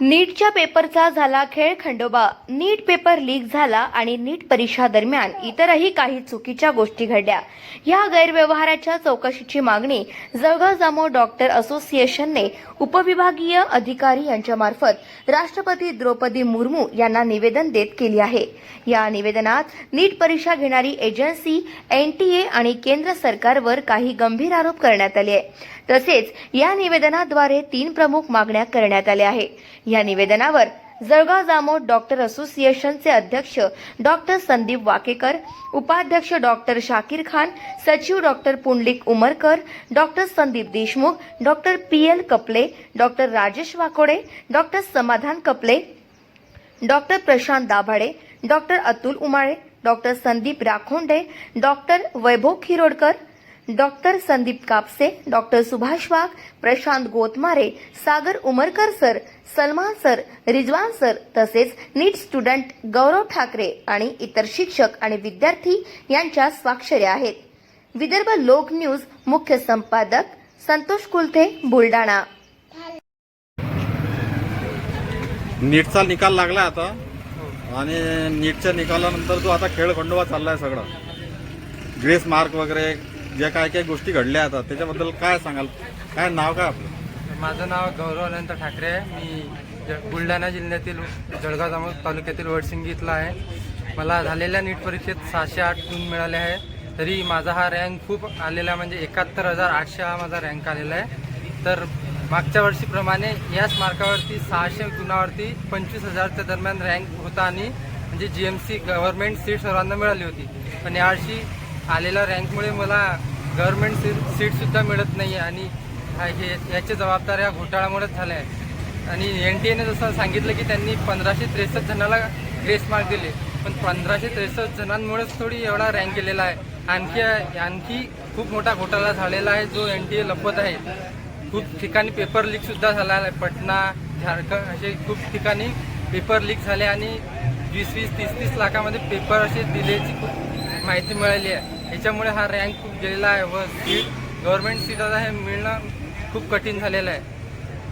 नीटच्या पेपरचा झाला खेळ खंडोबा. नीट पेपर लीक झाला आणि नीट परीक्षा दरम्यान इतरही काही चुकीच्या गोष्टी घडल्या. या गैरव्यवहाराच्या चौकशीची मागणी जळगाव जामो डॉक्टर असोसिएशनने उपविभागीय अधिकारी यांच्यामार्फत राष्ट्रपती द्रौपदी मुर्मू यांना निवेदन देत केली आहे. या निवेदनात नीट परीक्षा घेणारी एजन्सी एनटीए आणि केंद्र सरकारवर काही गंभीर आरोप करण्यात आले आहे तसेच या निवेदनाद्वारे तीन प्रमुख मागण्या करण्यात आल्या आहेत. या निवेदनावर जळगाव जामोद डॉक्टर असोसिएशनचे अध्यक्ष डॉक्टर संदीप वाकेकर उपाध्यक्ष डॉक्टर शाकीर खान सचिव doctor Pundalik Umarkar doctor Sandeep Deshmukh doctor P L Kapale doctor Rajesh Wakode doctor Samadhan Kapale doctor Prashant Dabhade doctor Atul Umale doctor Sandeep Rakhonde doctor Vaibhav Khirodkar doctor Sandeep Kapse doctor Subhash Wagh Prashant Gotmare Sagar Umarkar sir Salman sir Rizwan sir तसेच NEET student गौरव ठाकरे आणि इतर शिक्षक आणि विद्यार्थी यांच्या स्वाक्षऱ्या आहेत. विदर्भ लोक न्यूज मुख्य संपादक संतोष कुलथे बुलडाणा नीटचा निकाल लागला आता. आणि नीटच्या निकालानंतर जो आता खेळ खंडोबा चाललाय सगळं. ग्रेस मार्क वगैरे ज्या काय काय गोष्टी घडल्या आता त्याच्याबद्दल काय सांगाल? काय नाव काय आपलं? माझं नाव गौरव अनंत ठाकरे आहे. मी ज- बुलढाणा जिल्ह्यातील जळगाव जामोद तालुक्यातील वडसिंगी इथला आहे. मला झालेल्या नीट परीक्षेत सहाशे आठ गुण मिळाले आहे. तरी माझा हा रँक खूप आलेला म्हणजे एकाहत्तर हजार आठशे हा माझा रँक आलेला आहे. तर मागच्या वर्षीप्रमाणे याच मार्कावरती सहाशे गुणावरती पंचवीस हजारच्या दरम्यान रँक होता आणि म्हणजे G M C government seat सर्वांना मिळाली होती. पण यावर्षी आलेल्या रँकमुळे मला गव्हर्नमेंट सीट सीटसुद्धा मिळत नाही आहे आणि हे याची जबाबदारी या घोटाळ्यामुळेच झाल्या आहे. आणि एन टी एने जसं सांगितलं की त्यांनी पंधराशे त्रेसष्ट जणाला ग्रेस मार्क दिले. पण पंधराशे त्रेसष्ट जणांमुळेच थोडी एवढा रँक गेलेला आहे. आणखी आणखी खूप मोठा घोटाळा झालेला आहे जो एन टी ए लपवत आहे. खूप ठिकाणी पेपर लीकसुद्धा झाला आहे. पटना झारखंड असे खूप ठिकाणी पेपर लीक झाले आणि वीस वीस तीस तीस लाखामध्ये पेपर असे दिल्याची खूप माहिती मिळाली आहे. याच्यामुळे हा रँक खूप गेलेला आहे व सीट गव्हर्नमेंट सीट आता हे मिळणं खूप कठीण झालेलं आहे.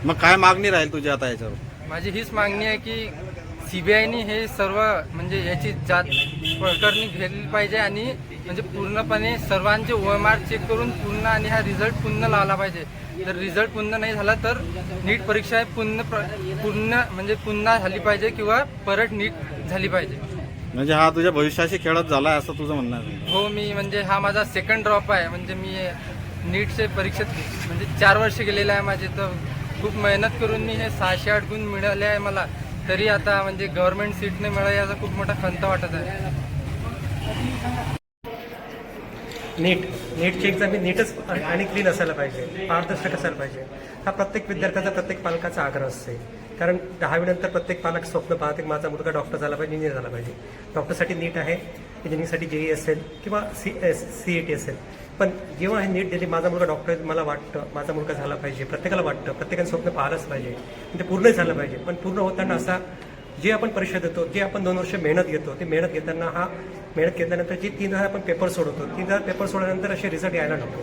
मग काय मागणी राहील तुझी आता याच्यावर? माझी हीच मागणी आहे की सीबीआयने हे सर्व म्हणजे याची जात पडताळणी घेतली पाहिजे आणि म्हणजे पूर्णपणे सर्वांचे ओएमआर चेक करून पूर्ण आणि हा रिझल्ट पुन्हा लावला पाहिजे. जर रिझल्ट पुन्हा नाही झाला तर नीट परीक्षा पूर्ण पूर्ण म्हणजे पुन्हा झाली पाहिजे किंवा परत नीट झाली पाहिजे. म्हणजे हा तुझ्या भविष्याशी खेळत झालाय असं तुझं म्हणणं आहे. हो मी म्हणजे हा माझा सेकंड ड्रॉप आहे. म्हणजे मी नीटचे परीक्षेत म्हणजे चार वर्ष गेलेले आहे माझे. तर खूप मेहनत करून मी हे सहाशे आठ गुण मिळाले आहे मला. तरी आता म्हणजे गव्हर्नमेंट सीट नाही मिळाली याचा खूप मोठा खंत वाटत आहे. नीट. नीटची एक्झाम ही नीटच आणि क्लीन असायला पाहिजे. पारदर्शक असायला पाहिजे. हा प्रत्येक विद्यार्थ्याचा प्रत्येक पालकाचा आग्रह असते. कारण दहावीनंतर प्रत्येक पालक स्वप्न पाहते की माझा मुलगा डॉक्टर झाला पाहिजे इंजिनियर झाला पाहिजे. डॉक्टरसाठी नीट आहे इंजिनिअरिंगसाठी जेई असेल किंवा C S C E T असेल. पण जेव्हा हे नीट दिली माझा मुलगा डॉक्टर मला वाटतं माझा मुलगा झाला पाहिजे प्रत्येकाला वाटतं प्रत्येकाने स्वप्न पाहिलंच पाहिजे. ते पूर्ण झालं पाहिजे. पण पूर्ण होताना असा जे आपण परीक्षा देतो जे आपण दोन वर्ष मेहनत घेतो ते मेहनत घेताना हा मेहनत घेतल्यानंतर जे तीन हजार आपण पेपर सोडवतो. तीन हजार पेपर सोडल्यानंतर असे रिझल्ट यायला नको.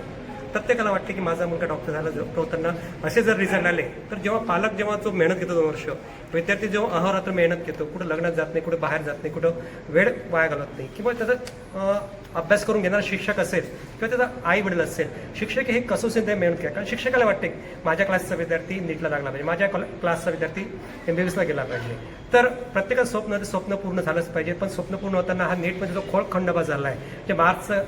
प्रत्येकाला वाटते की माझा मुलगा डॉक्टर झाला डॉक्टर होताना असे जर रिझल्ट आले तर जेव्हा पालक जेव्हा जो मेहनत घेतो दोन वर्ष विद्यार्थी जेव्हा अहोरात्र मेहनत घेतो कुठं लग्नात जात नाही कुठं बाहेर जात नाही कुठं वेळ वाया घालत नाही किंवा त्याचा अभ्यास करून घेणारा शिक्षक असेल किंवा त्याचा आई वडील असेल शिक्षक हे कसोशीत मेहनत घ्या. कारण शिक्षकाला वाटते की माझ्या क्लासचा विद्यार्थी नीटला लागला पाहिजे माझ्या क्लासचा विद्यार्थी एम बी एसला गेला पाहिजे. तर प्रत्येकाचं स्वप्न ते स्वप्न पूर्ण झालंच पाहिजे पण स्वप्न पूर्ण होताना हा नीटमध्ये जो खोळ खंडोबा झाला आहे जे मार्क्सचं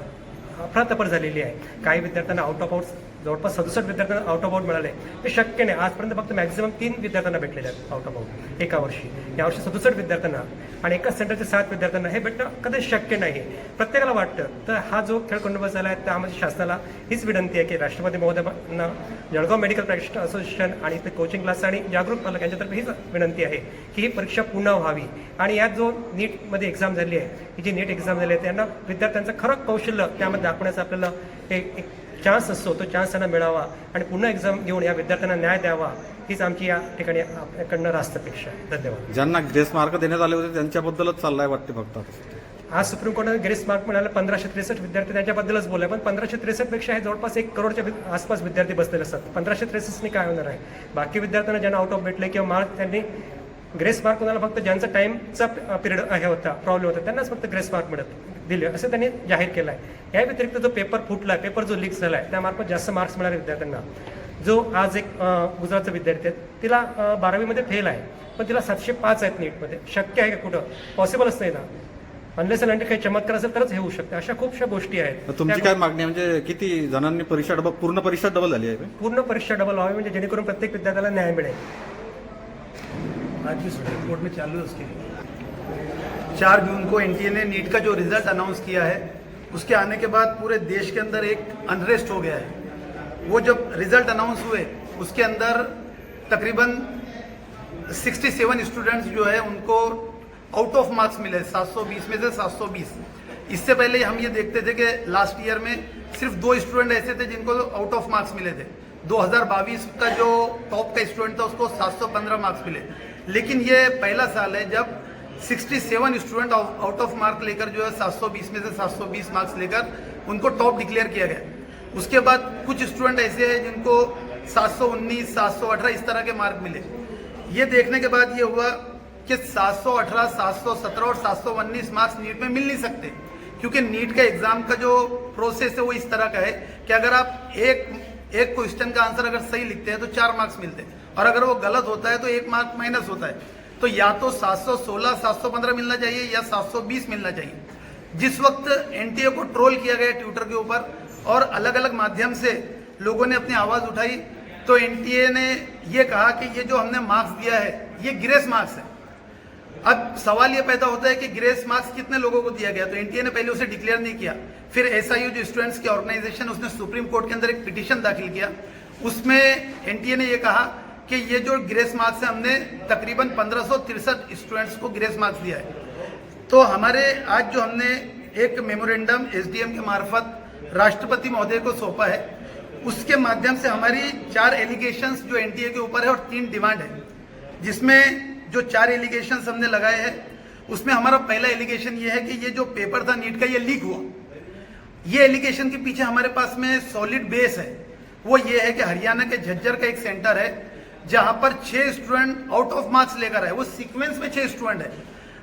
अफरातफर झालेली आहे. काही विद्यार्थ्यांना आउट ऑफ आउट जवळपास सदुसष्ट विद्यार्थ्यांना आउट ऑफ आउट मिळाले. हे शक्य नाही. आजपर्यंत फक्त मॅक्झिमम तीन विद्यार्थ्यांना भेटलेले आहेत आउट ऑफ आउट एका वर्षी. यावर्षी सदुसष्ट विद्यार्थ्यांना आणि एकाच सेंटरचे सात विद्यार्थ्यांना हे भेटणं कधीच शक्य नाही. प्रत्येकाला वाटतं तर हा जो खेळ खंडोबा झाला आहे त्यामध्ये शासनाला हीच विनंती आहे की राष्ट्रपती महोदयांना जळगाव मेडिकल प्रॅक्टिशनर असोसिएशन आणि ते कोचिंग क्लास आणि जागरूक पालक यांच्यातर्फे हीच विनंती आहे की ही परीक्षा पुन्हा व्हावी. आणि यात जो नीटमध्ये एक्झाम झाली आहे ही जी नीट एक्झाम झाली आहे त्यांना विद्यार्थ्यांचं खरं कौशल्य त्यामध्ये दाखवण्याचं आपल्याला एक चान्स असतो तो चान्स त्यांना मिळावा. आणि पुन्हा एक्झाम घेऊन या विद्यार्थ्यांना न्याय द्यावा हीच आमची या ठिकाणी आपल्याकडनं रास्त अपेक्षा आहे धन्यवाद. ज्यांना ग्रेस मार्क देण्यात आले होते त्यांच्याबद्दलच चाललाय वाटते फक्त. आज सुप्रीम कोर्टाने ग्रेस मार्क मिळाला पंधराशे त्रेसष्ट विद्यार्थी त्याच्याबद्दलच बोलले पण पंधराशे त्रेसष्टपेक्षा हे जवळपास एक करोडच्या आसपास विद्यार्थी बसलेले असतात. पंधराशे त्रेसष्टने काय होणार आहे? बाकी विद्यार्थ्यांना ज्यांना आउट ऑफ भेटले किंवा मार्क त्यांनी ग्रेस मार्क कोणाला फक्त ज्यांचा टाइमचा पिरियड हे होता प्रॉब्लेम होता त्यांनाच फक्त ग्रेस मार्क मिळत. दिले असं त्यांनी जाहीर केलं आहे या व्यतिरिक्त जो पेपर फुटला पेपर जो लीक झाला आहे त्यामार्फत जास्त मार्क्स मिळाले विद्यार्थ्यांना. जो आज एक गुजरातचा विद्यार्थी आहे तिला बारावीमध्ये फेल आहे पण तिला सातशे पाच आहेत नीटमध्ये शक्य आहे का कुठं? पॉसिबलच नाही ना. अनलेस अँड काही चमत्कार असेल तरच हे होऊ शकते. अशा खूपशा गोष्टी आहेत. तुमची काय मागणी आहे? म्हणजे किती जणांनी परीक्षा डबल पूर्ण परीक्षा डबल झाली आहे? का? पूर्ण परीक्षा डबल व्हावी म्हणजे जेणेकरून प्रत्येक विद्यार्थ्याला न्याय मिळेल. आज कोर्ट में चालू लिए चार जून को एनटीए ने नीट का जो रिज़ल्ट अनाउंस किया है, उसके आने के बाद पूरे देश के अंदर एक अनरेस्ट हो गया है। वो जब रिज़ल्ट अनाउंस हुए, उसके अंदर तकरीबन 67 स्टूडेंट्स जो है, उनको आउट ऑफ़ मार्क्स मिले 720 में से 720 इससे पहले हम ये देखते थे कि लास्ट ईयर में सिर्फ़ दो स्टूडेंट ऐसे थे जिनको आउट ऑफ़ मार्क्स मिले थे। 2022 का जो टॉप का स्टूडेंट था, उसको 715 मार्क्स मिले। लेकिन ये पहला साल है जब 67 स्टूडेंट आउट ऑफ़ मार्क लेकर जो है 720 में से 720 मार्क्स लेकर उनको टॉप डिक्लेयर किया गया। उसके बाद कुछ स्टूडेंट ऐसे हैं जिनको 719, 718 इस तरह के मार्क मिले। ये देखने के बाद ये हुआ कि 718, 717 और 719 मार्क्स नीट में मिल नहीं सकते क्योंकि नीट का एग्ज़ाम का जो प्रोसेस है वो इस तरह का है कि अगर आप एक एक क्वेश्चन का आंसर अगर सही लिखते हैं तो चार मार्क्स मिलते हैं और अगर वो गलत होता है तो एक मार्क माइनस होता है। तो या तो 716, 715 मिलना चाहिए या 720 मिलना चाहिए। जिस वक्त एनटीए को ट्रोल किया गया ट्विटर के ऊपर और अलग अलग माध्यम से लोगों ने अपनी आवाज़ उठाई तो एनटीए ने ये कहा कि ये जो हमने मार्क्स दिया है ये ग्रेस मार्क्स है। अब सवाल ये पैदा होता है कि ग्रेस मार्क्स कितने लोगों को दिया गया? तो एनटीए ने पहले उसे डिक्लेयर नहीं किया। फिर एसआईयू जो स्टूडेंट्स की ऑर्गेनाइजेशन उसने सुप्रीम कोर्ट के अंदर एक पिटिशन दाखिल किया। उसमें एनटीए ने यह कहा कि ये जो ग्रेस मार्क्स है, हमने तकरीबन पंद्रह स्टूडेंट्स को ग्रेस मार्क्स दिया है। तो हमारे, आज जो हमने एक मेमोरेंडम एसडीएम के मार्फत राष्ट्रपति महोदय को सौंपा है, उसके माध्यम से हमारी चार एलिगेशंस जो एनटीए के ऊपर है और तीन डिमांड है। जिसमें जो चार एलिगेशंस हमने लगाए हैं, उसमें हमारा पहला एलिगेशन ये है कि ये जो पेपर था नीट का, ये लीक हुआ। ये एलिगेशन के पीछे हमारे पास में सॉलिड बेस है। वो ये है कि हरियाणा के झज्जर का एक सेंटर है जहाँ पर छह स्टूडेंट आउट ऑफ़ मार्क्स लेकर आए, वो सीक्वेंस में छह स्टूडेंट है।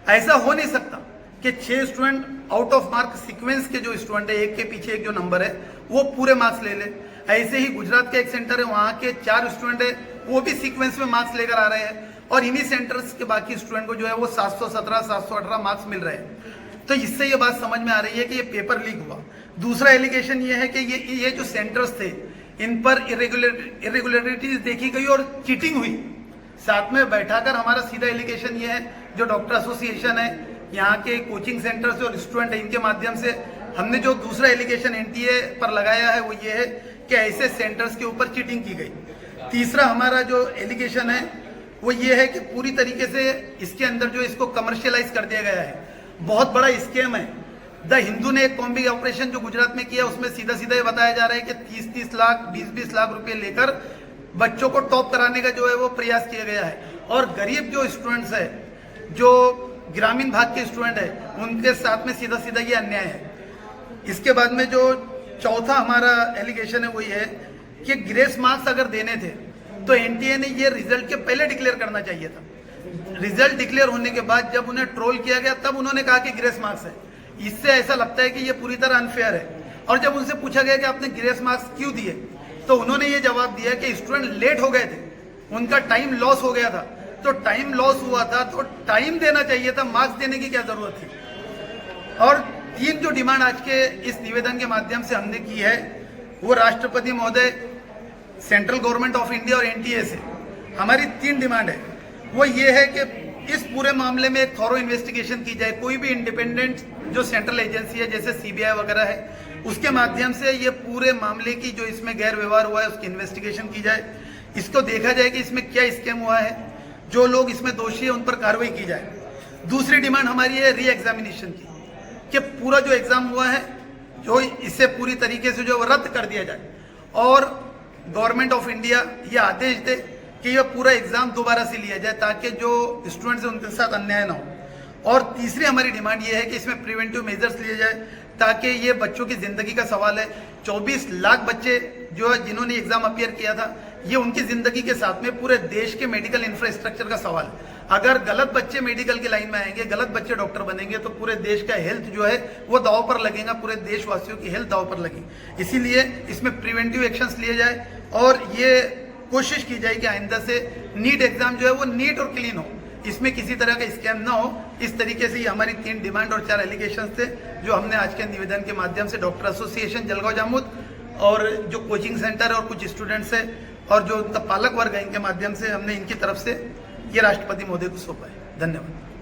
ऐसा हो नहीं सकता कि छह student out of mark sequence के जो स्टूडेंट है, एक के पीछे एक जो नंबर है, वो पूरे मार्क्स ले ले। ऐसे ही गुजरात का एक सेंटर है, वहाँ के चार स्टूडेंट है, वो भी सीक्वेंस में मार्क्स लेकर आ रहे हैं और इन्हीं सेंटर्स के बाकी स्टूडेंट को जो है, वो 717 718 मार्क्स मिल रहे हैं। तो इससे ये बात समझ में आ रही है कि ये पेपर लीक हुआ। दूसरा एलिगेशन ये है कि ये ये जो सेंटर्स थे इन पर इरेगुलर इरेगुलरिटीज देखी गई और चीटिंग हुई। साथ में बैठाकर हमारा सीधा एलिगेशन ये है, जो डॉक्टर एसोसिएशन है, यहाँ के कोचिंग सेंटर्स और स्टूडेंट है, इनके माध्यम से हमने जो दूसरा एलिगेशन एनटीए पर लगाया है, वो ये है कि ऐसे सेंटर्स के ऊपर चीटिंग की गई। तीसरा हमारा जो एलिगेशन है, वो ये है कि पूरी तरीके से इसके अंदर जो इसको कमर्शियलाइज कर दिया गया है। बहुत बड़ा स्केम है। द हिंदू ने एक कॉम्बिंग ऑपरेशन जो गुजरात में किया, उसमें सीधा सीधा ये बताया जा रहा है कि तीस तीस लाख बीस बीस लाख रुपए लेकर बच्चों को टॉप कराने का जो है वो प्रयास किया गया है। और गरीब जो स्टूडेंट्स है, जो ग्रामीण भाग के स्टूडेंट है, उनके साथ में सीधा सीधा ये अन्याय है। इसके बाद में जो चौथा हमारा एलिगेशन है वो ये है कि ग्रेस मार्क्स अगर देने थे तो एनटीए ने ये रिज़ल्ट के पहले डिक्लेयर करना चाहिए था। रिज़ल्ट डिक्लेयर होने के बाद जब उन्हें ट्रोल किया गया, तब उन्होंने कहा कि ग्रेस मार्क्स है। इससे ऐसा लगता है कि ये पूरी तरह अनफेयर है। और जब उनसे पूछा गया कि आपने ग्रेस मार्क्स क्यों दिए तो उन्होंने ये जवाब दिया कि स्टूडेंट लेट हो गए थे। उनका टाइम लॉस हो गया था। तो टाइम लॉस हुआ था तो टाइम देना चाहिए था मार्क्स देने की क्या ज़रूरत थी? और तीन जो डिमांड आज के इस निवेदन के माध्यम से हमने की है, वो राष्ट्रपति महोदय सेंट्रल गवर्नमेंट ऑफ़ इंडिया और एनटीए से। हमारी तीन डिमांड है। वो ये है कि इस पूरे मामले में एक थॉरो इन्वेस्टिगेशन की जाए, कोई भी इंडिपेंडेंट जो सेंट्रल एजेंसी है, जैसे सीबीआई वगैरह है, उसके माध्यम से ये पूरे मामले की जो इसमें गैर व्यवहार हुआ है, उसकी इन्वेस्टिगेशन की जाए। इसको देखा जाए कि इसमें क्या स्कैम हुआ है, जो लोग इसमें दोषी है, उन पर कार्रवाई की जाए। दूसरी डिमांड हमारी है री एग्जामिनेशन की, कि पूरा जो एग्ज़ाम हुआ है, जो इसे पूरी तरीके से जो रद्द कर दिया जाए। और गवर्नमेंट ऑफ़ इंडिया ये आदेश दे कि यह पूरा एग्ज़ाम दोबारा से लिया जाए ताकि जो स्टूडेंट्स हैं उनके साथ अन्याय ना हो। और तीसरी हमारी डिमांड ये है कि इसमें प्रिवेंटिव मेजर्स लिए जाए ताकि ये बच्चों की ज़िंदगी का सवाल है। 24 लाख बच्चे जो है, जिन्होंने एग्ज़ाम अपियर किया था, ये उनकी ज़िंदगी के साथ में पूरे देश के मेडिकल इंफ्रास्ट्रक्चर का सवाल है। अगर गलत बच्चे मेडिकल की लाइन में आएँगे, गलत बच्चे डॉक्टर बनेंगे तो पूरे देश का हेल्थ जो है, वो दाव पर लगेगा, पूरे देशवासियों की हेल्थ दाव पर लगेगी। इसीलिए इसमें प्रिवेंटिव एक्शंस लिए जाए। और ये कोशिश की जाए कि आइंदा से नीट एग्ज़ाम जो है वो नीट और क्लीन हो। इसमें किसी तरह का स्कैम ना हो। इस तरीके से ये हमारी तीन डिमांड और चार एलिगेशन थे, जो हमने आज के निवेदन के माध्यम से डॉक्टर एसोसिएशन, जलगांव जामुद और जो कोचिंग सेंटर और कुछ स्टूडेंट्स है और जो पालक वर्ग है, इनके माध्यम से हमने इनकी तरफ़ से ये राष्ट्रपति मोदी को सौंपा है। धन्यवाद।